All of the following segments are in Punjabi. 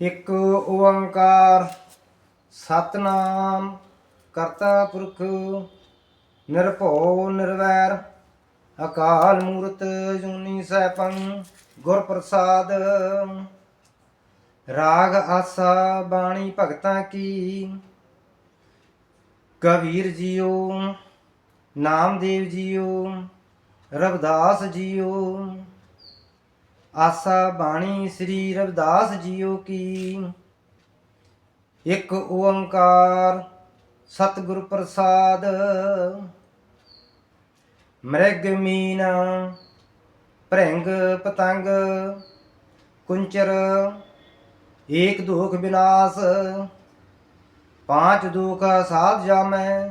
ਇੱਕ ਓੰਕਾਰ, ਸਤਨਾਮ, ਕਰਤਾ ਪੁਰਖ, ਨਿਰਭਉ, ਨਿਰਵੈਰ, ਅਕਾਲ ਮੂਰਤ ਜੁਨੀ ਸੈਭੰ ਗੁਰ ਪ੍ਰਸਾਦ ਰਾਗ ਆਸਾ, ਬਾਣੀ ਭਗਤਾਂ ਕੀ? ਕਬੀਰ ਜੀਓ, ਨਾਮਦੇਵ ਜੀਓ, ਰਵਿਦਾਸ ਜੀਓ। ਆਸਾ ਬਾਣੀ ਸ੍ਰੀ ਰਵਿਦਾਸ ਜੀਓ ਕੀ। ਇੱਕ ਓੰਕਾਰ ਸਤਿਗੁਰ ਪ੍ਰਸਾਦ। ਮ੍ਰਿਗ ਮੀਨ ਭ੍ਰਿੰਗ ਪਤੰਗ ਕੁੰਚਰ ਏਕ ਦੁਖ ਵਿਨਾਸ਼ ਪਾਂਚ ਦੁਖ ਸਾਧ ਜਾਮੈ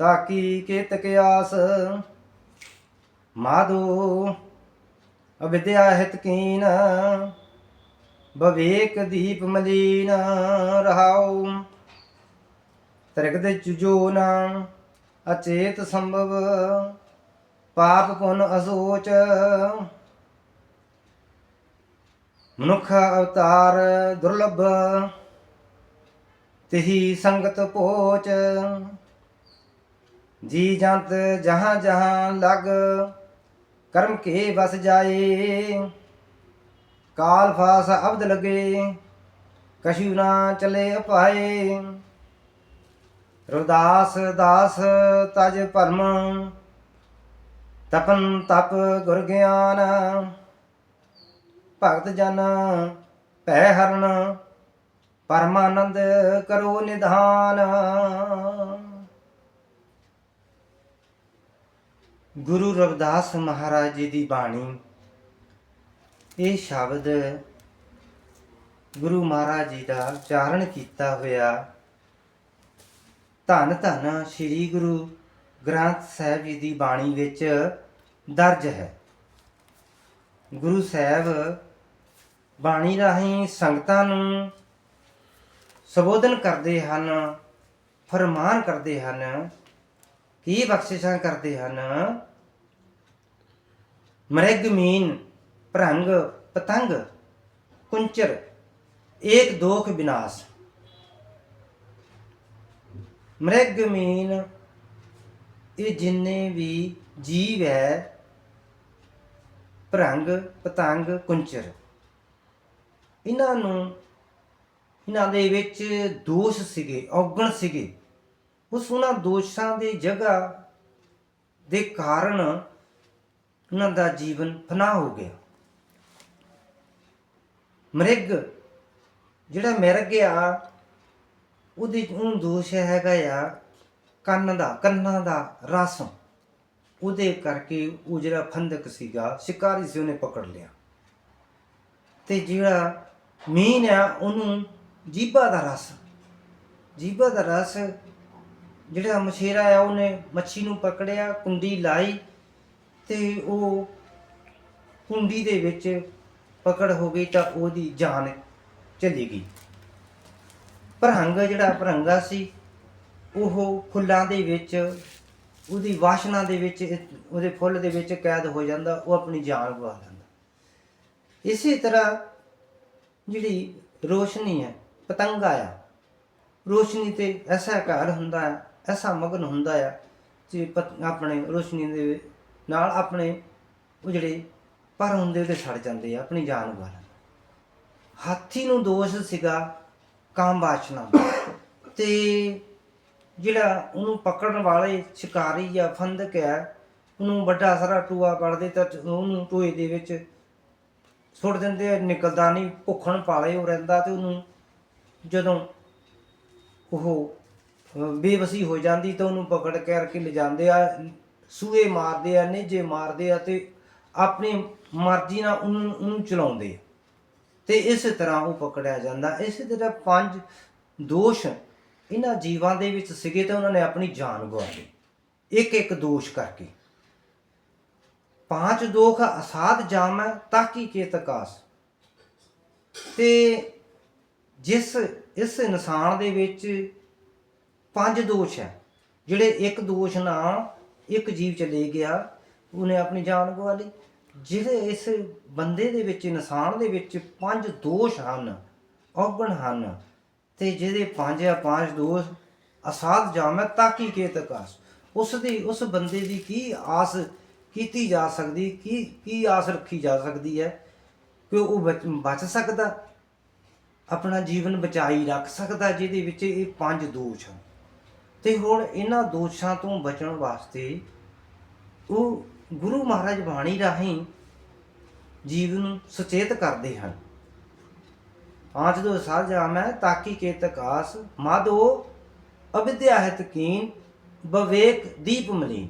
ਤਾਕੀ ਕਿਤ ਕਿਆਸ ਮਾਧੋ ਅਵਿਦਿਆ ਹਿਤ ਕੀਨ, ਬਵੇਕ ਦੀਪ ਮਲੀਨ, ਰਹਾਉ। ਤ੍ਰਿਗਦ ਚੁਜੋਨ ਅਚੇਤ ਸੰਭਵ, ਪਾਪ ਪੁਨ ਅਸੋਚ। ਮਨੁੱਖ ਅਵਤਾਰ ਦੁਰਲਭ, ਤਹੀ ਸੰਗਤ ਪੋਚ। ਜੀ ਜੰਤ ਜਹਾਂ ਜਹਾਂ ਲਗ ਕਰਮ ਕੇ ਵਸ ਜਾਏ। ਕਾਲ ਫਾਸ ਅਬਦ ਲਗੇ, ਕਸ਼ੂ ਨਾ ਚਲੇ ਅਪਾਏ। ਰੁਦਾਸ ਦਾਸ ਤਜ ਭਰਮ, ਤਪਨ ਤਪ ਗੁਰ ਗਿਆਨ। ਭਗਤ ਜਨ ਭੈ ਹਰਨ, ਪਰਮਾਨੰਦ ਕਰੋ ਨਿਧਾਨ। ਗੁਰੂ ਰਵਿਦਾਸ ਮਹਾਰਾਜ ਜੀ ਦੀ ਬਾਣੀ। ਇਹ ਸ਼ਬਦ ਗੁਰੂ ਮਹਾਰਾਜ ਜੀ ਦਾ ਉਚਾਰਨ ਕੀਤਾ ਹੋਇਆ। ਧੰਨ ਧੰਨ ਸ੍ਰੀ ਗੁਰੂ ਗ੍ਰੰਥ ਸਾਹਿਬ ਜੀ ਦੀ ਬਾਣੀ ਵਿੱਚ ਦਰਜ ਹੈ। ਗੁਰੂ ਸਾਹਿਬ ਬਾਣੀ ਰਾਹੀਂ ਸੰਗਤਾਂ ਨੂੰ ਸੰਬੋਧਨ ਕਰਦੇ ਹਨ, ਫਰਮਾਨ ਕਰਦੇ ਹਨ ਕੀ ਬਖਸ਼ਿਸ਼ਾਂ ਕਰਦੇ ਹਨ? ਮ੍ਰਿਗ ਮੀਨ, ਭ੍ਰੰਗ, ਪਤੰਗ, ਕੁੰਚਰ, ਏਕ ਦੋਖ ਵਿਨਾਸ਼ ਮ੍ਰਿਗ ਮੀਨ, ਇਹ ਜਿੰਨੇ ਵੀ ਜੀਵ ਹੈ, ਭਰੰਗ, ਪਤੰਗ, ਕੁੰਚਰ, ਇਹਨਾਂ ਨੂੰ, ਇਹਨਾਂ ਦੇ ਵਿੱਚ ਦੋਸ਼ ਸੀਗੇ, ਔਗਣ ਸੀਗੇ। ਉਸ ਉਹਨਾਂ ਦੋਸ਼ਾਂ ਦੀ ਜਗ੍ਹਾ ਦੇ ਕਾਰਨ ਉਹਨਾਂ ਦਾ ਜੀਵਨ ਫਨਾ ਹੋ ਗਿਆ। ਮ੍ਰਿਗ, ਜਿਹੜਾ ਮਿਰਗ ਗਿਆ ਉਹਦੇ ਉਹ ਦੋਸ਼ ਹੈਗਾ ਆ, ਕੰਨ ਦਾ, ਕੰਨਾਂ ਦਾ ਰਸ। ਉਹਦੇ ਕਰਕੇ ਉਹ ਜਿਹੜਾ ਫੰਦਕ ਸੀਗਾ, ਸ਼ਿਕਾਰੀ ਸੀ, ਉਹਨੇ ਪਕੜ ਲਿਆ। ਤੇ ਜਿਹੜਾ ਮੀਨ ਆ, ਉਹਨੂੰ ਜੀਭਾ ਦਾ ਰਸ, ਜੀਭਾ ਦਾ ਰਸ ਜਿਹੜਾ ਮਛੇਰਾ ਆ, ਉਹਨੇ ਮੱਛੀ ਨੂੰ ਪਕੜਿਆ, ਕੁੰਡੀ ਲਾਈ ਤੇ ਉਹ ਕੁੰਡੀ ਦੇ ਵਿੱਚ ਪਕੜ ਹੋ ਗਈ ਤਾਂ ਉਹਦੀ ਜਾਨ ਚਲੀ ਗਈ। ਭਰੰਗ ਜਿਹੜਾ ਭਰੰਗਾ ਸੀ, ਉਹ ਫੁੱਲਾਂ ਦੇ ਵਿੱਚ, ਉਹਦੀ ਵਾਸ਼ਨਾ ਦੇ ਵਿੱਚ, ਉਹਦੇ ਫੁੱਲ ਦੇ ਵਿੱਚ ਕੈਦ ਹੋ ਜਾਂਦਾ, ਉਹ ਆਪਣੀ ਜਾਨ ਗਵਾ ਲੈਂਦਾ ਇਸੇ ਤਰ੍ਹਾਂ ਜਿਹੜੀ ਰੋਸ਼ਨੀ ਹੈ, ਪਤੰਗਾ ਆ ਰੋਸ਼ਨੀ ਤੇ ਐਸਾ ਘਰ ਹੁੰਦਾ ਹੈ। ਐਸਾ ਮਗਨ ਹੁੰਦਾ ਆ ਜੇ ਪਤ- ਆਪਣੇ ਰੋਸ਼ਨੀ ਦੇ ਨਾਲ ਆਪਣੇ ਉਹ ਜਿਹੜੇ ਪਰ ਹੁੰਦੇ ਉਹਦੇ ਛੱਡ ਜਾਂਦੇ ਆ, ਆਪਣੀ ਜਾਨ ਗਵਾ ਹਾਥੀ ਨੂੰ ਦੋਸ਼ ਸੀਗਾ ਕਾਮ ਵਾਸ਼ਨਾ ਤੇ ਜਿਹੜਾ ਉਹਨੂੰ ਪਕੜਨ ਵਾਲੇ ਸ਼ਿਕਾਰੀ ਜਾਂ ਫੰਦਕ ਹੈ, ਉਹਨੂੰ ਵੱਡਾ ਸਾਰਾ ਟੂਆ ਕੱਢਦੇ ਤਾਂ ਉਹਨੂੰ ਟੂਏ ਦੇ ਵਿੱਚ ਸੁੱਟ ਦਿੰਦੇ ਆ, ਨਿਕਲਦਾ ਨਹੀਂ, ਭੁੱਖਣ ਪਾਲੇ ਉਹ ਰਹਿੰਦਾ ਤੇ ਉਹਨੂੰ ਜਦੋਂ ਉਹ ਬੇਵਸੀ ਹੋ ਜਾਂਦੀ ਤਾਂ ਉਹਨੂੰ ਪਕੜ ਕੇ ਕਰਕੇ ਲਿਜਾਂਦੇ ਆ, ਸੂਏ ਮਾਰਦੇ ਆ, ਨੇਜੇ ਮਾਰਦੇ ਆ ਤੇ ਆਪਣੀ ਮਰਜ਼ੀ ਨਾਲ ਉਹਨੂੰ ਉਹਨੂੰ ਚਲਾਉਂਦੇ ਆ। ਤੇ ਇਸੇ ਤਰ੍ਹਾਂ ਉਹ ਪਕੜਿਆ ਜਾਂਦਾ। ਇਸੇ ਤਰ੍ਹਾਂ ਪੰਜ ਦੋਸ਼ ਇਹਨਾਂ ਜੀਵਾਂ ਦੇ ਵਿੱਚ ਸੀਗੇ ਤੇ ਉਹਨਾਂ ਨੇ ਆਪਣੀ ਜਾਨ ਗਵਾ ਲਈ। ਇੱਕ ਇੱਕ ਦੋਸ਼ ਕਰਕੇ। ਪਾਂਚ ਦੋਖ ਅਸਾਧ ਜਾਮੈ ਤਾਕੀ ਚੇਤਕਾਸ ਤੇ ਜਿਸ, ਇਸ ਇਨਸਾਨ ਦੇ ਵਿੱਚ ਪੰਜ ਦੋਸ਼ ਹੈ। ਜਿਹੜੇ ਇੱਕ ਦੋਸ਼ ਨਾਲ ਇੱਕ ਜੀਵ ਚਲੇ ਗਿਆ, ਉਹਨੇ ਆਪਣੀ ਜਾਨ ਗਵਾ ਲਈ। ਜਿਹੜੇ ਇਸ ਬੰਦੇ ਦੇ ਵਿੱਚ, ਇਨਸਾਨ ਦੇ ਵਿੱਚ ਪੰਜ ਦੋਸ਼ ਹਨ, ਔਗਣ ਹਨ, ਤੇ ਜਿਹਦੇ ਪੰਜ ਆ ਪੰਜ ਦੋਸ਼ ਅਸਾਧ ਜਾਮੈ ਤਾਕੀ ਕੇ ਤਕਾਸ। ਉਸ ਦੀ, ਉਸ ਬੰਦੇ ਦੀ ਕੀ ਆਸ ਕੀਤੀ ਜਾ ਸਕਦੀ, ਕੀ ਕੀ ਆਸ ਰੱਖੀ ਜਾ ਸਕਦੀ ਹੈ ਕਿ ਉਹ ਬਚ ਬਚ ਸਕਦਾ, ਆਪਣਾ ਜੀਵਨ ਬਚਾਈ ਰੱਖ ਸਕਦਾ, ਜਿਹਦੇ ਵਿੱਚ ਇਹ ਪੰਜ ਦੋਸ਼ ਹਨ। ਤੇ ਹੁਣ ਇਹਨਾਂ ਦੋਸ਼ਾਂ ਤੋਂ ਬਚਣ ਵਾਸਤੇ ਉਹ ਗੁਰੂ ਮਹਾਰਾਜ ਬਾਣੀ ਰਾਹੀਂ ਜੀਵ ਨੂੰ ਸੁਚੇਤ ਕਰਦੇ ਹਨ। ਪਾਂਚ ਦੋ ਸਾਜਾ ਮੈਂ ਤਾਕੀ ਕੇ ਤਕਾਸ ਮਾਦੋ ਅਵਿਦਿਆ ਹਿਤ ਕੀਨ, ਬਵੇਕ ਦੀਪ ਮਲੀਨ।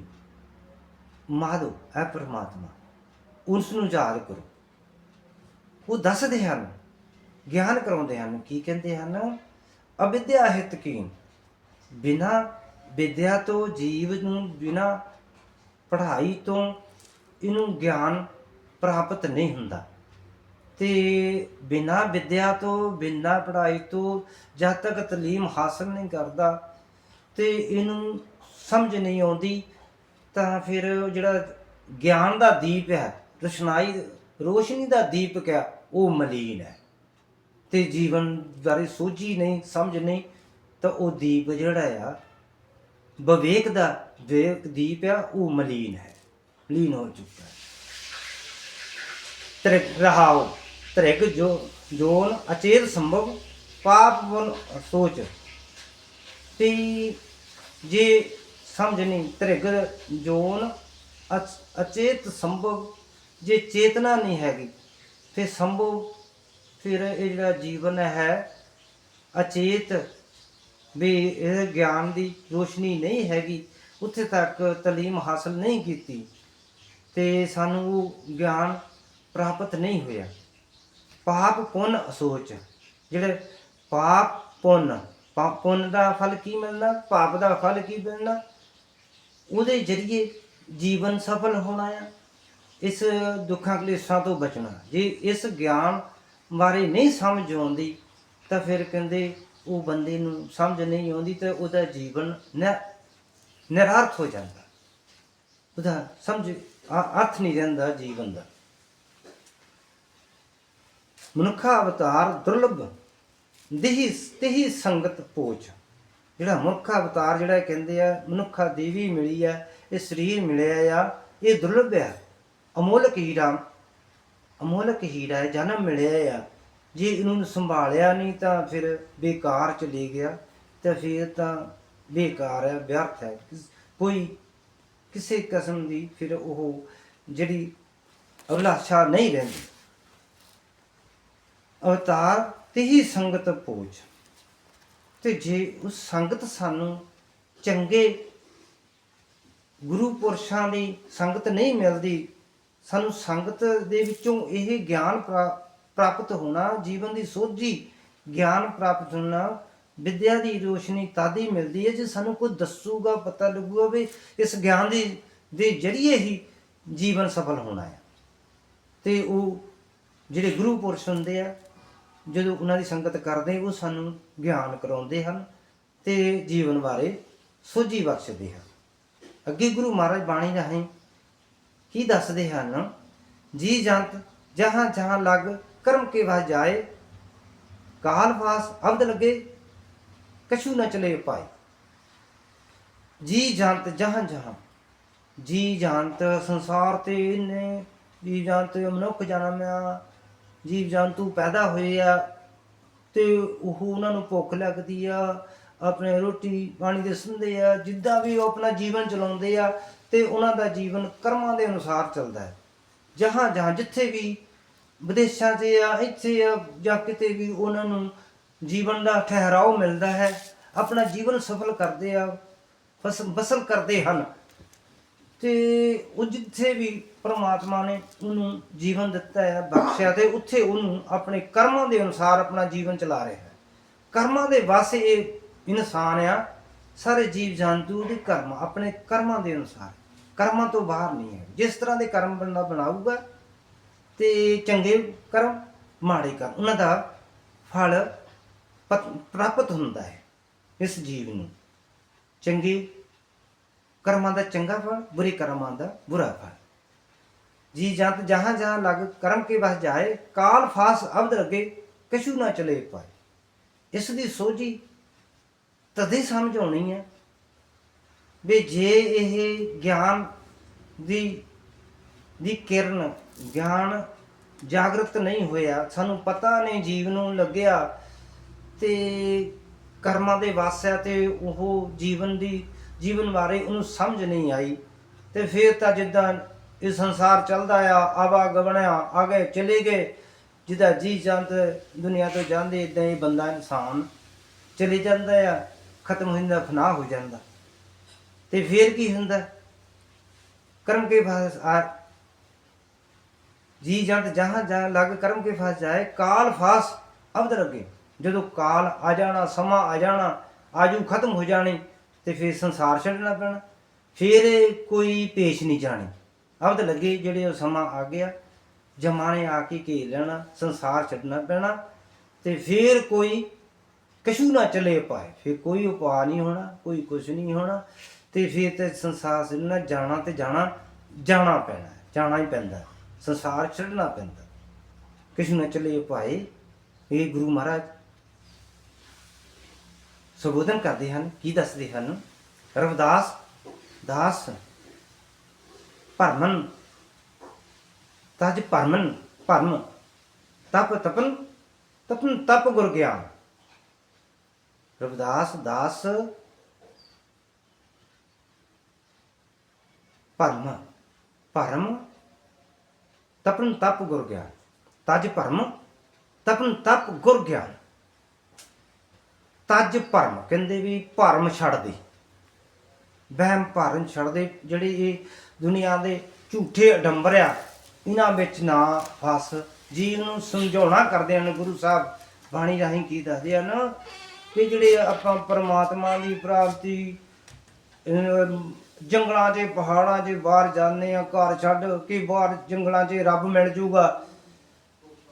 ਮਾਦੋ ਹੈ ਪ੍ਰਮਾਤਮਾ ਉਸ ਨੂੰ ਯਾਦ ਕਰੋ। ਉਹ ਦੱਸਦੇ ਹਨ, ਗਿਆਨ ਕਰਾਉਂਦੇ ਹਨ, ਕੀ ਕਹਿੰਦੇ ਹਨ? ਅਵਿਦਿਆ ਹਿਤ ਕੀਨ। ਬਿਨਾਂ ਵਿਦਿਆ ਤੋਂ, ਜੀਵ ਨੂੰ ਬਿਨਾਂ ਪੜ੍ਹਾਈ ਤੋਂ ਇਹਨੂੰ ਗਿਆਨ ਪ੍ਰਾਪਤ ਨਹੀਂ ਹੁੰਦਾ। ਤੇ ਬਿਨਾਂ ਵਿਦਿਆ ਤੋਂ, ਬਿਨਾਂ ਪੜ੍ਹਾਈ ਤੋਂ ਜਦ ਤੱਕ ਤਾਲੀਮ ਹਾਸਲ ਨਹੀਂ ਕਰਦਾ ਤੇ ਇਹਨੂੰ ਸਮਝ ਨਹੀਂ ਆਉਂਦੀ, ਤਾਂ ਫਿਰ ਜਿਹੜਾ ਗਿਆਨ ਦਾ ਦੀਪ ਹੈ, ਰੋਸ਼ਨਾਈ, ਰੋਸ਼ਨੀ ਦਾ ਦੀਪਕ ਹੈ, ਉਹ ਮਲੀਨ ਹੈ। ਤੇ ਜੀਵਨ ਬਾਰੇ ਸੋਝੀ ਨਹੀਂ, ਸਮਝ ਨਹੀਂ ਤਾਂ ਉਹ ਦੀਪ ਜਿਹੜਾ ਆ, ਵਿਵੇਕ ਦਾ ਵਿਵੇਕ ਦੀਪ ਆ, ਉਹ ਮਲੀਨ ਹੈ ਲੀਨ ਹੋ ਚੁੱਕਾ ਹੈ। ਤ੍ਰਿਗ ਰਹਾਉ ਤ੍ਰਿਗ ਜੋ, ਜੋਨ ਅਚੇਤ ਸੰਭਵ, ਪਾਪ ਬਨ ਸੋਚ। ਤੇ ਜੇ ਸਮਝ ਨਹੀਂ, ਤ੍ਰਿਗ, ਜੋਨ ਅਚੇਤ ਸੰਭਵ, ਜੇ ਚੇਤਨਾ ਨਹੀਂ ਹੈਗੀ, ਫਿਰ ਸੰਭਵ, ਫਿਰ ਇਹ ਜਿਹੜਾ ਜੀਵਨ ਹੈ, ਅਚੇਤ ਵੀ ਇਹ ਗਿਆਨ ਦੀ ਰੋਸ਼ਨੀ ਨਹੀਂ ਹੈਗੀ, ਉੱਥੇ ਤੱਕ ਤਾਲੀਮ ਹਾਸਲ ਨਹੀਂ ਕੀਤੀ ਤੇ ਸਾਨੂੰ ਉਹ ਗਿਆਨ ਪ੍ਰਾਪਤ ਨਹੀਂ ਹੋਇਆ। ਪਾਪ ਪੁੰਨ ਅਸੋਚ ਜਿਹੜੇ ਪਾਪ ਪੁੰਨ ਪਾ- ਪੁੰਨ ਦਾ ਫਲ ਕੀ ਮਿਲਣਾ, ਪਾਪ ਦਾ ਫਲ ਕੀ ਮਿਲਣਾ? ਉਹਦੇ ਜਰੀਏ ਜੀਵਨ ਸਫਲ ਹੋਣਾ ਆ। ਇਸ ਦੁੱਖਾਂ ਕਲੇਸ਼ਾਂ ਤੋਂ ਬਚਣਾ। ਜੇ ਇਸ ਗਿਆਨ ਬਾਰੇ ਨਹੀਂ ਸਮਝ ਆਉਂਦੀ, ਤਾਂ ਫਿਰ ਕਹਿੰਦੇ ਉਹ ਬੰਦੇ ਨੂੰ ਸਮਝ ਨਹੀਂ ਆਉਂਦੀ ਤੇ ਉਹਦਾ ਜੀਵਨ ਨਿ- ਨਿਰਅਰਥ ਹੋ ਜਾਂਦਾ। ਉਹਦਾ ਸਮਝ ਅਰਥ ਨਹੀਂ ਰਹਿੰਦਾ ਜੀਵਨ ਦਾ। ਮਨੁੱਖਾ ਅਵਤਾਰ ਦੁਰਲਭ, ਦੇਹੀ ਤੇਹੀ ਸੰਗਤ ਪੋਚ। ਜਿਹੜਾ ਮਨੁੱਖਾ ਅਵਤਾਰ ਜਿਹੜਾ ਕਹਿੰਦੇ ਆ, ਮਨੁੱਖਾ ਦੇਵੀ ਮਿਲੀ ਆ, ਇਹ ਸਰੀਰ ਮਿਲਿਆ ਆ, ਇਹ ਦੁਰਲਭ ਆ। ਅਮੋਲਕ ਹੀਰਾ ਅਮੋਲਕ ਹੀਰਾ ਹੈ ਜਨਮ ਮਿਲਿਆ ਆ। ਜੇ ਇਹਨੂੰ ਸੰਭਾਲਿਆ ਨਹੀਂ ਤਾਂ ਫਿਰ ਬੇਕਾਰ ਚਲੇ ਗਿਆ ਤੇ ਫਿਰ ਤਾਂ ਬੇਕਾਰ ਹੈ, ਵਿਅਰਥ ਹੈ। ਕੋਈ ਕਿਸੇ ਕਿਸਮ ਦੀ ਫਿਰ ਉਹ ਜਿਹੜੀ ਅਭਿਲਾਸ਼ਾ ਨਹੀਂ ਰਹਿੰਦੀ। ਅਵਤਾਰ ਤੇ ਹੀ ਸੰਗਤ ਪੋਚ ਤੇ ਜੇ ਉਸ ਸੰਗਤ ਸਾਨੂੰ ਚੰਗੇ ਗੁਰੂ ਪੁਰਸ਼ਾਂ ਦੀ ਸੰਗਤ ਨਹੀਂ ਮਿਲਦੀ, ਸਾਨੂੰ ਸੰਗਤ ਦੇ ਵਿੱਚੋਂ ਇਹ ਗਿਆਨ ਪ੍ਰਾਪਤ ਪ੍ਰਾਪਤ ਹੋਣਾ, ਜੀਵਨ ਦੀ ਸੋਝੀ ਗਿਆਨ ਪ੍ਰਾਪਤ ਹੋਣਾ, ਵਿਦਿਆ ਦੀ ਰੋਸ਼ਨੀ ਤਾਦੀ ਮਿਲਦੀ ਹੈ ਜੇ ਸਾਨੂੰ ਕੋਈ ਦੱਸੂਗਾ, ਪਤਾ ਲੱਗੂਗਾ ਵੀ ਇਸ ਗਿਆਨ ਦੀ, ਦੇ ਜਰੀਏ ਹੀ ਜੀਵਨ ਸਫਲ ਹੋਣਾ ਹੈ। ਤੇ ਉਹ ਜਿਹੜੇ ਗੁਰੂ ਪੁਰਸ਼ ਹੁੰਦੇ ਆ, ਜਦੋਂ ਉਹਨਾਂ ਦੀ ਸੰਗਤ ਕਰਦੇ, ਉਹ ਸਾਨੂੰ ਗਿਆਨ ਕਰਾਉਂਦੇ ਹਨ ਤੇ ਜੀਵਨ ਬਾਰੇ ਸੋਝੀ ਬਖਸ਼ਦੇ ਹਨ। ਅੱਗੇ ਗੁਰੂ ਮਹਾਰਾਜ ਬਾਣੀ ਰਾਹੀਂ ਕੀ ਦੱਸਦੇ ਹਨ? ਜੀ ਜੰਤ ਜਹਾਂ ਜਹਾਂ ਲੱਗ ਕਰਮ ਕੇ ਵਾਹ ਜਾਏ, ਕਾਲ ਫਾਸ ਅਬਦ ਲਗੇ, ਕਛੂ ਨ ਚਲੇ ਪਾਏ ਜੀ ਜੰਤ ਜਹਾਂ ਜਹਾਂ, ਜੀ ਜੰਤ ਸੰਸਾਰ ਤੇ ਨੇ ਜੀ ਜੰਤ ਮਨੁੱਖ ਜਨਮਿਆ ਜੀਵ ਜੰਤੂ ਪੈਦਾ ਹੋਏ ਆ ਤੇ ਉਹ ਉਹਨਾਂ ਨੂੰ ਭੁੱਖ ਲੱਗਦੀ ਆ, ਆਪਣੇ ਰੋਟੀ ਪਾਣੀ ਦੇ ਸੰਦੇ ਆ, ਜਿੱਦਾਂ ਵੀ ਉਹ ਆਪਣਾ ਜੀਵਨ ਚਲਾਉਂਦੇ ਆ, ਤੇ ਉਹਨਾਂ ਦਾ ਜੀਵਨ ਕਰਮਾਂ ਦੇ ਅਨੁਸਾਰ ਚੱਲਦਾ ਹੈ। ਜਹਾਂ ਜਹਾਂ ਜਿੱਥੇ ਵੀ ਵਿਦੇਸ਼ਾਂ 'ਚ ਆ ਇੱਥੇ ਆ ਜਾਂ ਕਿਤੇ ਵੀ ਉਹਨਾਂ ਨੂੰ ਜੀਵਨ ਦਾ ਠਹਿਰਾਓ ਮਿਲਦਾ ਹੈ, ਆਪਣਾ ਜੀਵਨ ਸਫਲ ਕਰਦੇ ਆ ਬਸ ਬਸਰ ਕਰਦੇ ਹਨ। ਤੇ ਉਹ ਜਿੱਥੇ ਵੀ ਪ੍ਰਮਾਤਮਾ ਨੇ ਉਹਨੂੰ ਜੀਵਨ ਦਿੱਤਾ ਹੈ, ਬਖਸ਼ਿਆ ਤੇ ਉੱਥੇ ਉਹਨੂੰ ਆਪਣੇ ਕਰਮਾਂ ਦੇ ਅਨੁਸਾਰ ਆਪਣਾ ਜੀਵਨ ਚਲਾ ਰਿਹਾ ਹੈ। ਕਰਮਾਂ ਦੇ ਵਾਸਤੇ ਇਹ ਇਨਸਾਨ ਆ, ਸਾਰੇ ਜੀਵ ਜੰਤੂ ਦੇ ਕਰਮ, ਆਪਣੇ ਕਰਮਾਂ ਦੇ ਅਨੁਸਾਰ। ਕਰਮਾਂ ਤੋਂ ਬਾਹਰ ਨਹੀਂ ਹੈ। ਜਿਸ ਤਰ੍ਹਾਂ ਦੇ ਕਰਮ ਬੰਦਾ ਬਣਾਊਗਾ ਤੇ ਚੰਗੇ ਕਰਮ ਮਾੜੇ ਕਰਮ ਉਹਨਾਂ ਦਾ ਫਲ ਪ੍ਰਾਪਤ ਹੁੰਦਾ ਹੈ ਇਸ ਜੀਵ ਨੂੰ। ਚੰਗੇ ਕਰਮਾਂ ਦਾ ਚੰਗਾ ਫਲ, ਬੁਰੇ ਕਰਮਾਂ ਦਾ ਬੁਰਾ ਫਲ। ਜੀ ਜੰਤ ਜਹਾਂ ਜਹਾਂ ਲਗ ਕਰਮ ਕੇ ਬਸ ਜਾਏ, ਕਾਲ ਫਾਸ ਅਬਦ ਲਗੇ, ਕਛੂ ਨਾ ਚਲੇ ਪਾਏ। ਇਸ ਦੀ ਸੋਝੀ ਤਦੇ ਸਮਝ ਆਉਣੀ ਹੈ ਵੀ ਜੇ ਇਹ ਗਿਆਨ ਦੀ ਦੀ ਕਿਰਨ ਗਿਆਨ ਜਾਗਰਤ ਨਹੀਂ ਹੋਇਆ, ਸਾਨੂੰ ਪਤਾ ਨਹੀਂ ਜੀਵ ਨੂੰ ਲੱਗਿਆ ਤੇ ਕਰਮਾਂ ਦੇ ਵਾਸਿਆ ਤੇ ਉਹ ਜੀਵਨ ਦੀ, ਜੀਵਨ ਬਾਰੇ ਉਹਨੂੰ ਸਮਝ ਨਹੀਂ ਆਈ ਤੇ ਫਿਰ ਤਾਂ ਜਿੱਦਾਂ ਇਹ ਸੰਸਾਰ ਚੱਲਦਾ ਆ, ਆਵਾ ਗਵਣਿਆ ਆਗੇ ਚਲੇ ਗਏ ਜਿਹਦਾ ਜੀ ਜੰਤ ਦੁਨੀਆ ਤੋਂ ਜਾਂਦੇ ਇਦਾਂ ਹੀ ਬੰਦਾ ਇਨਸਾਨ ਚਲੇ ਜਾਂਦਾ ਆ, ਖਤਮ ਹੋ ਜਾਂਦਾ, ਫਨਾਹ ਹੋ ਜਾਂਦਾ ਤੇ ਫਿਰ ਕੀ ਹੁੰਦਾ? ਕਰਮ ਕੇ ਫਾਸ ਆ ਜੀ ਜੰਤ ਜਹਾਂ ਜਾ ਲੱਗ ਕਰਮ ਕੇ ਫਾਸ ਜਾਏ, ਕਾਲ ਫਾਸ ਅਬਦ ਰਗੇ। ਜਦੋਂ ਕਾਲ ਆ ਜਾਣਾ, ਸਮਾਂ ਆ ਜਾਣਾ, ਆਜੂ ਖਤਮ ਹੋ ਜਾਣੀ, ਤੇ ਫਿਰ ਸੰਸਾਰ ਛੱਡਣਾ ਪੈਣਾ। ਫਿਰ ਕੋਈ ਪੇਸ਼ ਨਹੀਂ ਜਾਣੀ। ਅਬਦ ਲੱਗੇ ਜਿਹੜੇ ਉਹ ਸਮਾਂ ਆ ਗਿਆ, ਜਮਾਨੇ ਆ ਕੇ ਘੇਰ ਲੈਣਾ, ਸੰਸਾਰ ਛੱਡਣਾ ਪੈਣਾ, ਤੇ ਫਿਰ ਕੋਈ ਕਸ਼ੂ ਨਾ ਚਲੇ ਪਾਏ। ਫਿਰ ਕੋਈ ਉਪਾਅ ਨਹੀਂ ਹੋਣਾ, ਕੋਈ ਕੁਝ ਨਹੀਂ ਹੋਣਾ, ਤੇ ਫਿਰ ਤੇ ਸੰਸਾਰ ਛੱਡਣਾ, ਜਾਣਾ ਤੇ ਜਾਣਾ ਜਾਣਾ ਪੈਣਾ, ਜਾਣਾ ਹੀ ਪੈਂਦਾ। ਸੰਸਾਰ ਛੱਡਣਾ ਪੈਂਦਾ। ਕਛੂ ਨਾ ਚਲੇ ਪਾਏ ਇਹ ਗੁਰੂ ਮਹਾਰਾਜ। ਸੰਬੋਧਨ ਕਰਦੇ ਹਨ, ਕੀ ਦੱਸਦੇ ਹਨ? ਰਵਦਾਸ, ਦਾਸ, ਭਰਮਨ। ਤਜ ਭਰਮਨ, ਭਰਮ, ਤਪ, ਤਪਨ ਤਪਨ, ਤਪ ਗੁਰ ਗਿਆਨ ਰਵਦਾਸ, ਦਾਸ, ਭਰਮ ਭਰਮ ਤਪਨ ਤਪ ਗੁਰ ਗਿਆਨ। ਤਜ ਭਰਮ, ਤਪਨ ਤਪ ਗੁਰ ਗਿਆਨ। ਤਜ ਭਰਮ ਕਹਿੰਦੇ ਵੀ ਭਰਮ ਛੱਡ ਦੇ ਵਹਿਮ ਭਰਮ ਛੱਡ ਦੇ ਜਿਹੜੇ ਇਹ ਦੁਨੀਆ ਦੇ ਝੂਠੇ ਅਡੰਬਰ ਆ, ਇਹਨਾਂ ਵਿੱਚ ਨਾ ਫਸ। ਜੀਵ ਨੂੰ ਸਮਝਾਉਣਾ ਕਰਦੇ ਹਨ, ਗੁਰੂ ਸਾਹਿਬ ਬਾਣੀ ਰਾਹੀਂ ਕੀ ਦੱਸਦੇ ਹਨ ਕਿ ਜਿਹੜੇ ਆਪਾਂ ਪਰਮਾਤਮਾ ਦੀ ਪ੍ਰਾਪਤੀ ਜੰਗਲਾਂ 'ਚ, ਪਹਾੜਾਂ 'ਚ ਬਾਹਰ ਜਾਂਦੇ ਆ ਘਰ ਛੱਡ ਕੇ ਬਾਹਰ ਜੰਗਲਾਂ 'ਚ ਰੱਬ ਮਿਲ ਜੂਗਾ।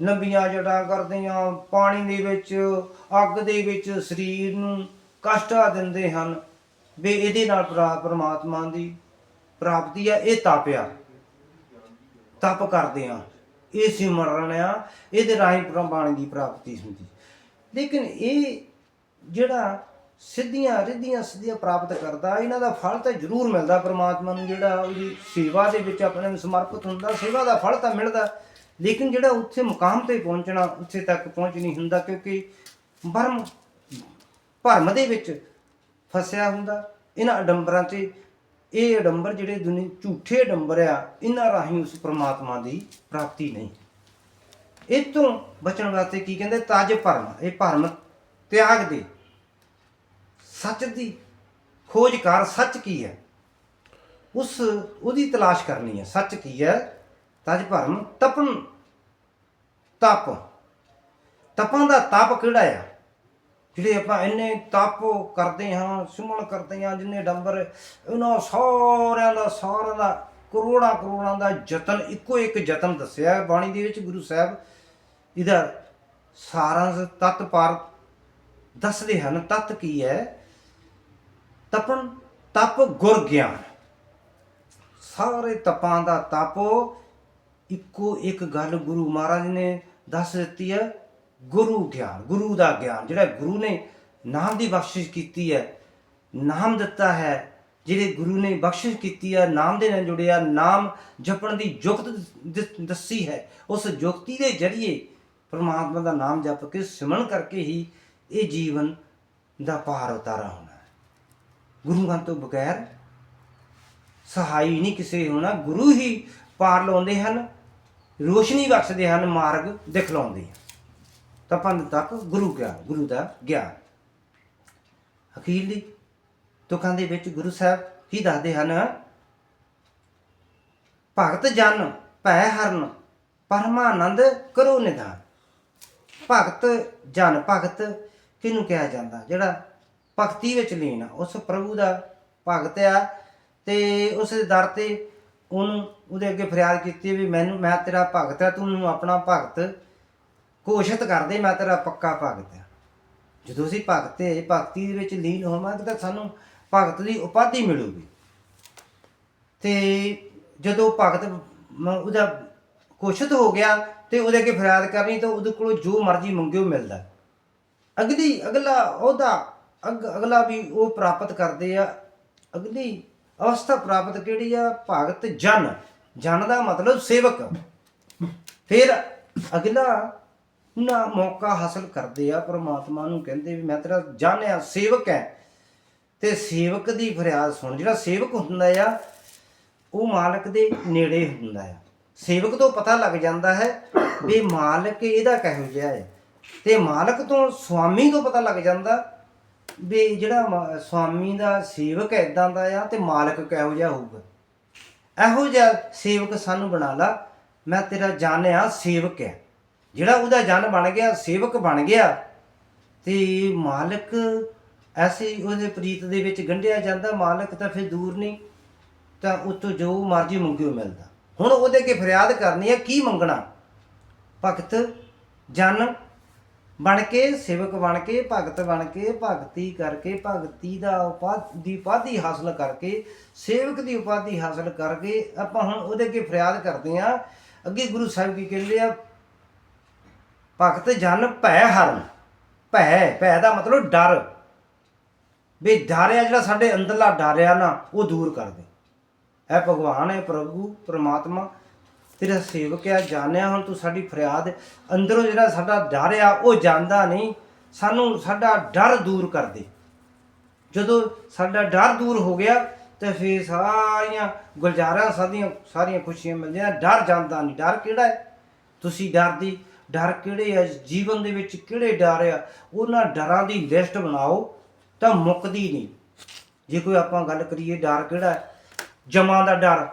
ਲੰਬੀਆਂ ਜੜਾਂ ਕਰਦੇ ਆ ਪਾਣੀ ਦੇ ਵਿੱਚ, ਅੱਗ ਦੇ ਵਿੱਚ ਸਰੀਰ ਨੂੰ ਕਸ਼ਟਾ ਦਿੰਦੇ ਹਨ। ਵੀ ਇਹਦੇ ਨਾਲ ਪ੍ਰਾ- ਪ੍ਰਮਾਤਮਾ ਦੀ ਪ੍ਰਾਪਤੀ ਆ, ਇਹ ਤਾਪਿਆ ਤਪ ਕਰਦੇ ਆ ਇਹ ਸਿਮਰਨ ਆ, ਇਹਦੇ ਰਾਹੀਂ ਪ੍ਰਮਾਣੀ ਦੀ ਪ੍ਰਾਪਤੀ ਹੁੰਦੀ। ਲੇਕਿਨ ਇਹ ਜਿਹੜਾ ਸਿੱਧੀਆਂ ਰਿੱਧੀਆਂ ਸਿੱਧੀਆਂ ਪ੍ਰਾਪਤ ਕਰਦਾ, ਇਹਨਾਂ ਦਾ ਫਲ ਤਾਂ ਜ਼ਰੂਰ ਮਿਲਦਾ ਪ੍ਰਮਾਤਮਾ ਨੂੰ, ਜਿਹੜਾ ਉਹਦੀ ਸੇਵਾ ਦੇ ਵਿੱਚ ਆਪਣੇ ਨੂੰ ਸਮਰਪਿਤ ਹੁੰਦਾ, ਸੇਵਾ ਦਾ ਫਲ ਤਾਂ ਮਿਲਦਾ, ਲੇਕਿਨ ਜਿਹੜਾ ਉੱਥੇ ਮੁਕਾਮ ਤੇ ਪਹੁੰਚਣਾ, ਉੱਥੇ ਤੱਕ ਪਹੁੰਚ ਨਹੀਂ ਹੁੰਦਾ, ਕਿਉਂਕਿ ਬਰਮ, ਭਰਮ ਦੇ ਵਿੱਚ ਫਸਿਆ ਹੁੰਦਾ, ਇਹਨਾਂ ਅਡੰਬਰਾਂ 'ਤੇ, ਇਹ ਅਡੰਬਰ ਜਿਹੜੇ ਦੁਨੀ, ਝੂਠੇ ਅਡੰਬਰ ਆ, ਇਹਨਾਂ ਰਾਹੀਂ ਉਸ ਪ੍ਰਮਾਤਮਾ ਦੀ ਪ੍ਰਾਪਤੀ ਨਹੀਂ। ਇਹ ਤੋਂ ਬਚਣ ਵਾਸਤੇ ਕੀ ਕਹਿੰਦੇ, ਤਜ ਭਰਮ, ਇਹ ਭਰਮ ਤਿਆਗ ਦੇ। ਸੱਚ ਦੀ ਖੋਜ ਕਰ, ਸੱਚ ਕੀ ਹੈ? ਉਸ, ਉਹਦੀ ਤਲਾਸ਼ ਕਰਨੀ ਹੈ। ਸੱਚ ਕੀ ਹੈ? ਤਜ ਭਰਮ ਤਪਨ, ਤਪ। ਤਪਾਂ ਦਾ ਤਪ ਕਿਹੜਾ ਆ? ਜਿਹੜੇ ਆਪਾਂ ਇੰਨੇ ਤਪ ਕਰਦੇ ਹਾਂ ਸੁਮਣ ਕਰਦੇ ਹਾਂ, ਜਿੰਨੇ ਡੰਬਰ, ਉਹਨਾਂ ਸਾਰਿਆਂ ਦਾ ਸਾਰਿਆਂ ਦਾ, ਕਰੋੜਾਂ ਕਰੋੜਾਂ ਦਾ ਯਤਨ, ਇੱਕੋ ਇੱਕ ਯਤਨ ਦੱਸਿਆ ਹੈ ਬਾਣੀ ਦੇ ਵਿੱਚ ਗੁਰੂ ਸਾਹਿਬ। ਇਹਦਾ ਸਾਰਾ ਤਤ ਪਰ ਦੱਸਦੇ ਹਨ, ਤਤ ਕੀ ਹੈ? ਤਪਨ, ਤਪ ਗੁਰ ਗਿਆਨ। ਸਾਰੇ ਤਪਾਂ ਦਾ ਤਪ ਇੱਕੋ ਇੱਕ ਗੱਲ ਗੁਰੂ ਮਹਾਰਾਜ ਨੇ ਦੱਸ ਦਿੱਤੀ ਹੈ, ਗੁਰੂ ਗਿਆਨ, ਗੁਰੂ ਦਾ ਗਿਆਨ। ਜਿਹੜਾ ਗੁਰੂ ਨੇ ਨਾਮ ਦੀ ਬਖਸ਼ਿਸ਼ ਕੀਤੀ ਹੈ, ਨਾਮ ਦਿੱਤਾ ਹੈ, ਜਿਹੜੇ ਗੁਰੂ ਨੇ ਬਖਸ਼ਿਸ਼ ਕੀਤੀ ਹੈ, ਨਾਮ ਦੇ ਨਾਲ ਜੁੜਿਆ, ਨਾਮ ਜਪਣ ਦੀ ਯੁਕਤ ਦੱਸੀ ਹੈ। ਉਸ ਯੁਕਤੀ ਦੇ ਜਰੀਏ ਪਰਮਾਤਮਾ ਦਾ ਨਾਮ ਜਪ ਕੇ ਸਿਮਰਨ ਕਰਕੇ ਹੀ ਇਹ ਜੀਵਨ ਦਾ ਪਾਰ ਉਤਾਰਾ ਹੋਣਾ। ਗੁਰੂਆਂ ਤੋਂ ਬਗੈਰ ਸਹਾਈ ਨਹੀਂ ਕਿਸੇ ਹੋਣਾ ਗੁਰੂ ਹੀ ਪਾਰ ਲਾਉਂਦੇ ਹਨ, ਰੋਸ਼ਨੀ ਬਖਸ਼ਦੇ ਹਨ, ਮਾਰਗ ਦਿਖਲਾਉਂਦੇ ਹਨ। ਤਾਂ ਤਪੰਦ ਤੱਕ ਗੁਰੂ ਗਿਆਨ ਗੁਰੂ ਦਾ ਗਿਆਨ। ਅਖੀਰਲੀ ਤੁਕਾਂ ਦੇ ਵਿੱਚ ਗੁਰੂ ਸਾਹਿਬ ਹੀ ਦੱਸਦੇ ਹਨ, ਭਗਤ ਜਨ ਭੈ ਹਰਨ, ਪਰਮਾਨੰਦ ਕਰੋ ਨਿਧਾਨ। ਭਗਤ ਜਨ ਭਗਤ ਕਿਹਨੂੰ ਕਿਹਾ ਜਾਂਦਾ? ਜਿਹੜਾ ਭਗਤੀ ਵਿੱਚ ਲੀਨ ਆ। ਉਸ ਪ੍ਰਭੂ ਦਾ ਭਗਤ ਆ ਤੇ ਉਸ ਦੇ ਦਰ ਤੇ ਉਹਨੂੰ ਉਹਦੇ ਅੱਗੇ ਫਰਿਆਦ ਕੀਤੀ ਵੀ ਮੈਨੂੰ, ਮੈਂ ਤੇਰਾ ਭਗਤ ਆ, ਤੂੰ ਮੈਨੂੰ ਆਪਣਾ ਭਗਤ ਘੋਸ਼ਿਤ ਕਰਦੇ ਮੈਂ ਤੇਰਾ ਪੱਕਾ ਭਗਤ ਆ। ਜਦੋਂ ਅਸੀਂ ਭਗਤ ਹੈ ਭਗਤੀ ਦੇ ਵਿੱਚ ਲੀਨ ਹੋਵਾਂਗੇ ਤਾਂ ਸਾਨੂੰ ਭਗਤ ਦੀ ਉਪਾਧੀ ਮਿਲੂਗੀ। ਤੇ ਜਦੋਂ ਭਗਤ ਉਹਦਾ ਘੋਸ਼ਿਤ ਹੋ ਗਿਆ ਤੇ ਉਹਦੇ ਅੱਗੇ ਫਰਿਆਦ ਕਰਨੀ, ਤਾਂ ਉਹਦੇ ਕੋਲੋਂ ਜੋ ਮਰਜ਼ੀ ਮੰਗਿਓ ਮਿਲਦਾ। ਅਗਲੀ, ਅਗਲਾ ਉਹਦਾ ਅਗ, ਅਗਲਾ ਵੀ ਉਹ ਪ੍ਰਾਪਤ ਕਰਦੇ ਆ ਅਗਲੀ ਅਵਸਥਾ ਪ੍ਰਾਪਤ ਕਿਹੜੀ ਆ? ਭਗਤ ਜਨ। ਜਨ ਦਾ ਮਤਲਬ ਸੇਵਕ। ਫਿਰ ਅਗਲਾ ਨਾ ਮੌਕਾ ਹਾਸਲ ਕਰਦੇ ਆ ਪ੍ਰਮਾਤਮਾ ਨੂੰ ਕਹਿੰਦੇ ਵੀ ਮੈਂ ਤੇਰਾ ਜਨ ਆ ਸੇਵਕ ਹੈ ਤੇ ਸੇਵਕ ਦੀ ਫਰਿਆਦ ਸੁਣ ਜਿਹੜਾ ਸੇਵਕ ਹੁੰਦਾ ਆ ਉਹ ਮਾਲਕ ਦੇ ਨੇੜੇ ਹੁੰਦਾ ਆ। ਸੇਵਕ ਤੋਂ ਪਤਾ ਲੱਗ ਜਾਂਦਾ ਹੈ ਵੀ ਮਾਲਕ ਇਹਦਾ ਕਿਹੋ ਜਿਹਾ ਹੈ ਤੇ ਮਾਲਕ ਤੋਂ ਸੁਆਮੀ ਤੋਂ ਪਤਾ ਲੱਗ ਜਾਂਦਾ ਵੀ ਜਿਹੜਾ ਮਾ- ਸੁਆਮੀ ਦਾ ਸੇਵਕ ਇਦਾਂ ਦਾ ਆ ਤੇ ਮਾਲਕ ਕਿਹੋ ਜਿਹਾ ਹੋਊਗਾ? ਇਹੋ ਜਿਹਾ ਸੇਵਕ ਸਾਨੂੰ ਬਣਾ ਲਾ, ਮੈਂ ਤੇਰਾ ਜਨ ਆ ਸੇਵਕ ਹੈ। ਜਿਹੜਾ ਉਹਦਾ ਜਨ ਬਣ ਗਿਆ, ਸੇਵਕ ਬਣ ਗਿਆ, ਤੇ ਮਾਲਕ ਐਸੇ ਉਹਦੇ ਪ੍ਰੀਤ ਦੇ ਵਿੱਚ ਗੰਢਿਆ ਜਾਂਦਾ, ਮਾਲਕ ਤਾਂ ਫਿਰ ਦੂਰ ਨਹੀਂ, ਤਾਂ ਉਤੋਂ ਜੋ ਮਰਜ਼ੀ ਮੰਗਿਓ ਮਿਲਦਾ। ਹੁਣ ਉਹਦੇ ਕੇ ਫਰਿਆਦ ਕਰਨੀ ਹੈ, ਕੀ ਮੰਗਣਾ? ਭਗਤ, ਜਨ ਬਣ ਕੇ, ਸੇਵਕ ਬਣ ਕੇ, ਭਗਤ ਬਣ ਕੇ, ਭਗਤੀ ਕਰਕੇ, ਭਗਤੀ ਦਾ ਉਪਾਧੀ, ਦੀ ਉਪਾਧੀ ਹਾਸਲ ਕਰਕੇ, ਸੇਵਕ ਦੀ ਉਪਾਧੀ ਹਾਸਲ ਕਰਕੇ ਆਪਾਂ ਹੁਣ ਉਹਦੇ ਅੱਗੇ ਫਰਿਆਦ ਕਰਦੇ ਆ ਅੱਗੇ ਗੁਰੂ ਸਾਹਿਬ ਕੀ ਕਹਿੰਦੇ ਆ? ਭਗਤ ਜਨ ਭੈ ਹਰਨ। ਭੈ ਭੈ ਦਾ ਮਤਲਬ ਡਰ। ਵੀ ਡਰ ਆ ਜਿਹੜਾ ਸਾਡੇ ਅੰਦਰਲਾ ਡਰ ਆ ਨਾ, ਉਹ ਦੂਰ ਕਰ ਦੇ। ਇਹ ਭਗਵਾਨ, ਹੈ ਪ੍ਰਭੂ, ਪ੍ਰਮਾਤਮਾ। ਤੇਰਾ ਸੇਵਕ ਆ, ਜਾਣਿਆ ਹੁਣ ਤੂੰ ਸਾਡੀ ਫਰਿਆਦ। ਅੰਦਰੋਂ ਜਿਹੜਾ ਸਾਡਾ ਡਰ ਆ, ਉਹ ਜਾਂਦਾ ਨਹੀਂ। ਸਾਨੂੰ ਸਾਡਾ ਡਰ ਦੂਰ ਕਰ ਦੇ। ਜਦੋਂ ਸਾਡਾ ਡਰ ਦੂਰ ਹੋ ਗਿਆ, ਤੇ ਫਿਰ ਸਾਰੀਆਂ ਗੁਲਜ਼ਾਰਾਂ ਸਾਡੀਆਂ ਸਾਰੀਆਂ ਖੁਸ਼ੀਆਂ ਮਿਲਦੀਆਂ। ਡਰ ਜਾਂਦਾ ਨਹੀਂ। ਡਰ ਕਿਹੜਾ ਹੈ? ਤੁਸੀਂ ਡਰ ਦੀ ਡਰ ਕਿਹੜੇ ਆ? ਜੀਵਨ ਦੇ ਵਿੱਚ ਕਿਹੜੇ ਡਰ ਆ? ਉਹਨਾਂ ਡਰਾਂ ਦੀ ਲਿਸਟ ਬਣਾਓ, ਤਾਂ ਮੁੱਕਦੀ ਨਹੀਂ। ਜੇ ਕੋਈ ਆਪਾਂ ਗੱਲ ਕਰੀਏ, ਡਰ ਕਿਹੜਾ ਹੈ? ਜਮਾਂ ਦਾ ਡਰ।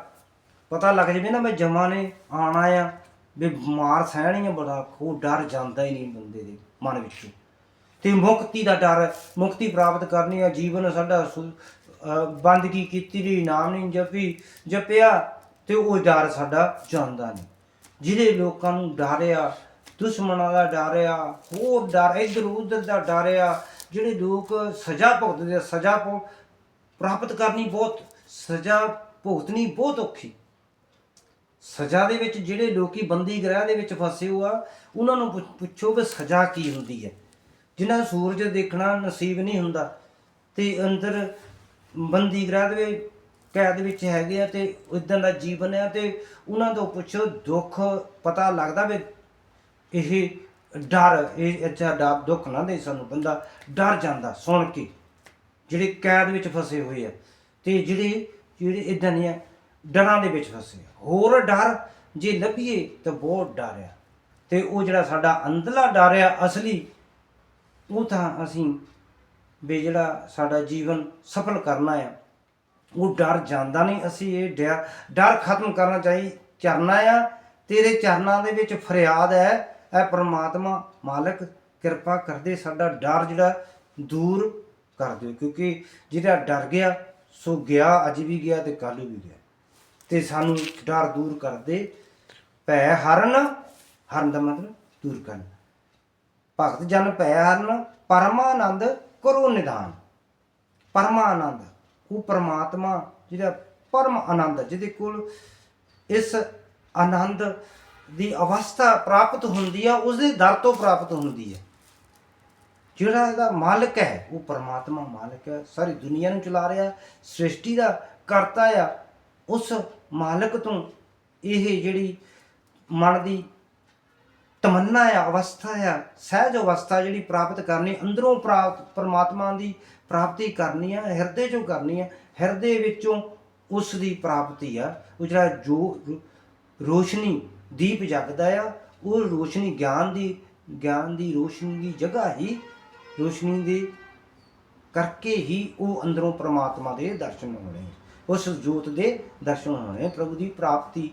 ਪਤਾ ਲੱਗ ਜਾਵੇ ਨਾ ਮੈਂ ਜਮਾਂ ਨੇ ਆਣਾ ਆ। ਵੀ ਮਾਰ ਸਹਿਣੀ ਆ ਬੜਾ ਖੋ ਡਰ ਜਾਂਦਾ ਹੀ ਨਹੀਂ ਬੰਦੇ ਦੇ ਮਨ ਵਿੱਚੋਂ। ਤੇ ਮੁਕਤੀ ਦਾ ਡਰ ਮੁਕਤੀ ਪ੍ਰਾਪਤ ਕਰਨੀ ਆ ਜੀਵਨ ਸਾਡਾ ਬੰਦਗੀ ਕੀਤੀ ਦੀ ਨਾਮ ਨਹੀਂ ਜਪੀ ਜਪਿਆ ਤੇ ਉਹ ਡਰ ਸਾਡਾ ਜਾਂਦਾ ਨਹੀਂ। ਜਿਹਦੇ ਲੋਕਾਂ ਨੂੰ ਡਰਿਆ ਦੁਸ਼ਮਣਾਂ ਦਾ ਡਰਿਆ ਹੋਰ ਡਰ ਇਧਰ ਉਧਰ ਦਾ ਡਰਿਆ ਜਿਹੜੇ ਲੋਕ ਸਜ਼ਾ ਭੁਗਤਦੇ ਆ, ਸਜ਼ਾ ਭੁ- ਪ੍ਰਾਪਤ ਕਰਨੀ ਬਹੁਤ ਸਜ਼ਾ ਭੁਗਤਣੀ ਬਹੁਤ ਔਖੀ। ਸਜ਼ਾ ਦੇ ਵਿੱਚ ਜਿਹੜੇ ਲੋਕੀ ਬੰਦੀ ਗ੍ਰਹਿ ਦੇ ਵਿੱਚ ਫਸੇ ਹੋ ਆ ਉਹਨਾਂ ਨੂੰ ਪੁੱਛ- ਪੁੱਛੋ ਵੀ ਸਜ਼ਾ ਕੀ ਹੁੰਦੀ ਹੈ। ਜਿਨ੍ਹਾਂ ਨੂੰ ਸੂਰਜ ਦੇਖਣਾ ਨਸੀਬ ਨਹੀਂ ਹੁੰਦਾ ਤੇ ਅੰਦਰ ਬੰਦੀ ਗ੍ਰਹਿ ਦੇ ਕੈਦ ਵਿੱਚ ਹੈਗੇ ਆ ਤੇ ਇਦਾਂ ਦਾ ਜੀਵਨ ਆ ਤੇ ਉਹਨਾਂ ਤੋਂ ਪੁੱਛੋ, ਦੁੱਖ ਪਤਾ ਲੱਗਦਾ ਵੀ ਇਹ ਡਰ, ਇਹ ਅੱਛਾ ਡਰ ਦੁੱਖ ਨਾ ਦੇ ਸਾਨੂੰ ਬੰਦਾ, ਡਰ ਜਾਂਦਾ ਸੁਣ ਕੇ। ਜਿਹੜੇ ਕੈਦ ਵਿੱਚ ਫਸੇ ਹੋਏ ਆ ਤੇ ਜਿਹੜੇ ਜਿਹੜੇ ਇਦਾਂ ਆ ਡਰਾਂ ਦੇ ਵਿੱਚ ਫਸੇ ਹੋਰ ਡਰ ਜੇ ਲੱਭੀਏ ਤਾਂ ਬਹੁਤ ਡਰ ਆ। ਤੇ ਉਹ ਜਿਹੜਾ ਸਾਡਾ ਅੰਦਰਲਾ ਡਰ ਆ, ਅਸਲੀ, ਉਹ ਤਾਂ ਅਸੀਂ ਵੀ ਜਿਹੜਾ ਸਾਡਾ ਜੀਵਨ ਸਫਲ ਕਰਨਾ ਆ, ਉਹ ਡਰ ਜਾਂਦਾ ਨਹੀਂ। ਅਸੀਂ ਇਹ ਡਰ ਡਰ ਖਤਮ ਕਰਨਾ ਚਾਹੀ ਚਰਨਾ ਆ। ਤੇਰੇ ਚਰਨਾਂ ਦੇ ਵਿੱਚ ਫਰਿਆਦ ਹੈ ਐ ਪ੍ਰਮਾਤਮਾ ਮਾਲਕ ਕਿਰਪਾ ਕਰਦੇ ਸਾਡਾ ਡਰ ਜਿਹੜਾ ਦੂਰ ਕਰ ਦਿਓ। ਕਿਉਂਕਿ ਜਿਹੜਾ ਡਰ ਗਿਆ, ਸੋ ਗਿਆ, ਅੱਜ ਵੀ ਗਿਆ ਤੇ ਕੱਲ ਵੀ ਗਿਆ। ਤੇ ਸਾਨੂੰ ਡਰ ਦੂਰ ਕਰਦੇ। ਭੈ ਹਰਨ ਹਰਨ ਦਾ ਮਤਲਬ ਦੂਰ ਕਰਨ। ਭਗਤ ਜਨ ਭੈ ਹਰਨ, ਪਰਮਾਨੰਦ ਕਰੋ ਨਿਦਾਨ। ਪਰਮਾਨੰਦ, ਉਹ ਪਰਮਾਤਮਾ ਜਿਹੜਾ ਪਰਮ ਆਨੰਦ ਜਿਹਦੇ ਕੋਲ ਇਸ ਆਨੰਦ ਦੀ ਅਵਸਥਾ ਪ੍ਰਾਪਤ ਹੁੰਦੀ ਆ ਉਸ ਦੇ ਦਰ ਤੋਂ ਪ੍ਰਾਪਤ ਹੁੰਦੀ ਹੈ। ਜਿਹੜਾ ਇਹਦਾ ਮਾਲਕ ਹੈ, ਉਹ ਪਰਮਾਤਮਾ ਮਾਲਕ ਹੈ, ਸਾਰੀ ਦੁਨੀਆ ਨੂੰ ਚਲਾ ਰਿਹਾ, ਸ੍ਰਿਸ਼ਟੀ ਦਾ ਕਰਤਾ ਆ, ਉਸ ਮਾਲਕ ਤੋਂ ਇਹ ਜਿਹੜੀ ਮਨ ਦੀ ਤਮੰਨਾ ਆ, ਅਵਸਥਾ ਆ, ਸਹਿਜ ਅਵਸਥਾ ਜਿਹੜੀ ਪ੍ਰਾਪਤ ਕਰਨੀ, ਅੰਦਰੋਂ ਪ੍ਰਾਪਤ ਪਰਮਾਤਮਾ ਦੀ ਪ੍ਰਾਪਤੀ ਕਰਨੀ ਆ, ਹਿਰਦੇ ਚੋਂ ਕਰਨੀ ਆ, ਹਿਰਦੇ ਵਿੱਚੋਂ ਉਸ ਦੀ ਪ੍ਰਾਪਤੀ ਆ। ਉਹ ਜਿਹੜਾ ਜੋ ਰੋਸ਼ਨੀ ਦੀਪ ਜਗਦਾ ਆ, ਉਹ ਰੋਸ਼ਨੀ ਗਿਆਨ ਦੀ ਗਿਆਨ ਦੀ ਰੋਸ਼ਨੀ ਦੀ ਜਗ੍ਹਾ ਹੀ ਰੋਸ਼ਨੀ ਦੇ ਕਰਕੇ ਹੀ ਉਹ ਅੰਦਰੋਂ ਪ੍ਰਮਾਤਮਾ ਦੇ ਦਰਸ਼ਨ ਹੋਣੇ ਉਸ ਜੋਤ ਦੇ ਦਰਸ਼ਨ ਹੋਣੇ ਪ੍ਰਭੂ ਦੀ ਪ੍ਰਾਪਤੀ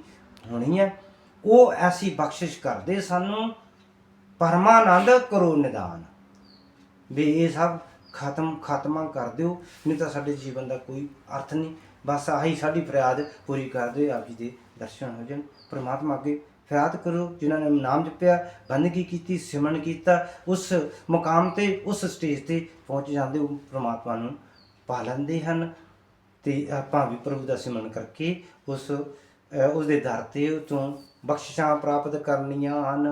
ਹੋਣੀ ਹੈ ਉਹ ਐਸੀ ਬਖਸ਼ਿਸ਼ ਕਰਦੇ ਸਾਨੂੰ, ਪਰਮਾਨੰਦ ਕਰੋ ਨਿਦਾਨ। ਵੀ ਇਹ ਸਭ ਖਤਮ ਖਤਮਾ ਕਰ ਦਿਓ, ਨਹੀਂ ਤਾਂ ਸਾਡੇ ਜੀਵਨ ਦਾ ਕੋਈ ਅਰਥ ਨਹੀਂ। ਬਸ ਆਹੀ ਸਾਡੀ ਫਰਿਆਦ ਪੂਰੀ ਕਰ ਦਿਓ, ਆਪ ਜੀ ਦੇ ਦਰਸ਼ਨ ਹੋ ਜਾਣ। ਪ੍ਰਮਾਤਮਾ ਅੱਗੇ ਫਰਿਆਦ ਕਰੋ ਜਿਨ੍ਹਾਂ ਨੇ ਨਾਮ ਜਪਿਆ, ਬੰਦਗੀ ਕੀਤੀ, ਸਿਮਰਨ ਕੀਤਾ, ਉਸ ਮੁਕਾਮ ਤੇ, ਉਸ ਸਟੇਜ ਤੇ ਪਹੁੰਚ ਜਾਂਦੇ ਉਹ ਪ੍ਰਮਾਤਮਾ ਨੂੰ ਪਾ ਲੈਂਦੇ ਹਨ। ਤੇ ਆਪਾਂ ਵੀ ਪ੍ਰਭੂ ਦਾ ਸਿਮਰਨ ਕਰਕੇ ਉਸ ਉਸ ਦੇ ਦਰ ਤੇ ਤੋਂ ਬਖਸ਼ਿਸ਼ਾਂ ਪ੍ਰਾਪਤ ਕਰਨੀਆਂ ਹਨ।